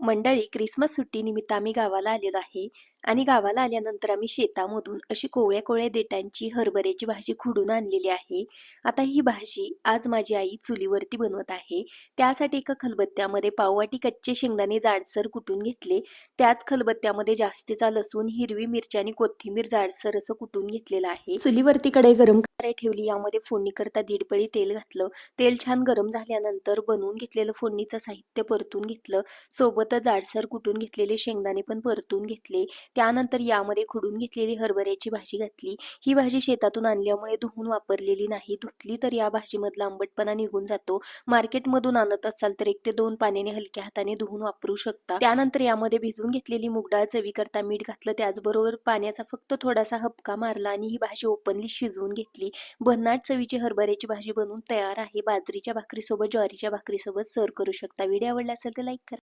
मंडळी क्रिसमस सुट्टीनिमित्त आम्ही गावाला आलेलो आहे आणि गावाला आल्यानंतर आम्ही शेतामधून अशी कोवळ्या कोवळ्या देटांची हरभऱ्याची भाजी खुडून आणलेली आहे. आता ही भाजी आज माझी आई चुलीवरती बनवत आहे. त्यासाठी एका खलबत्त्यामध्ये पाववाटी कच्चे शेंगदाणे जाडसर कुटून घेतले. त्याच खलबत्त्यामध्ये जास्तीचा लसूण हिरवी मिरची आणि कोथिंबीर जाडसर असं कुटून घेतलेलं आहे. चुलीवरती कडे गरम करायला ठेवली. यामध्ये फोडणी करता दीड पळी तेल घातलं. तेल छान गरम झाल्यानंतर बनवून घेतलेलं फोडणीचं साहित्य परतून घेतलं. सोबत सोबतच जाडसर कुटून घेतलेले शेंगदाणे पण परतून घेतले. त्यानंतर यामध्ये खुडून घेतलेली हरभऱ्याची भाजी घातली. ही भाजी शेतातून आणल्यामुळे धुवून वापरलेली नाही. धुतली तर या भाजीमधला आंबटपणा निघून जातो. मार्केटमधून आणत असाल तर एक ते दोन पाण्याने हलक्या हाताने धुवून वापरू शकता. त्यानंतर यामध्ये भिजून घेतलेली मुगडाळ चवी करता मीठ घातलं. त्याचबरोबर पाण्याचा फक्त थोडासा हपका मारला आणि ही भाजी ओपनली शिजवून घेतली. भन्नाट चवीची हरभऱ्याची भाजी बनवून तयार आहे. बाजरीच्या भाकरीसोबत ज्वारीच्या भाकरीसोबत सर्व करू शकता. व्हिडिओ आवडला असेल तर लाईक करा.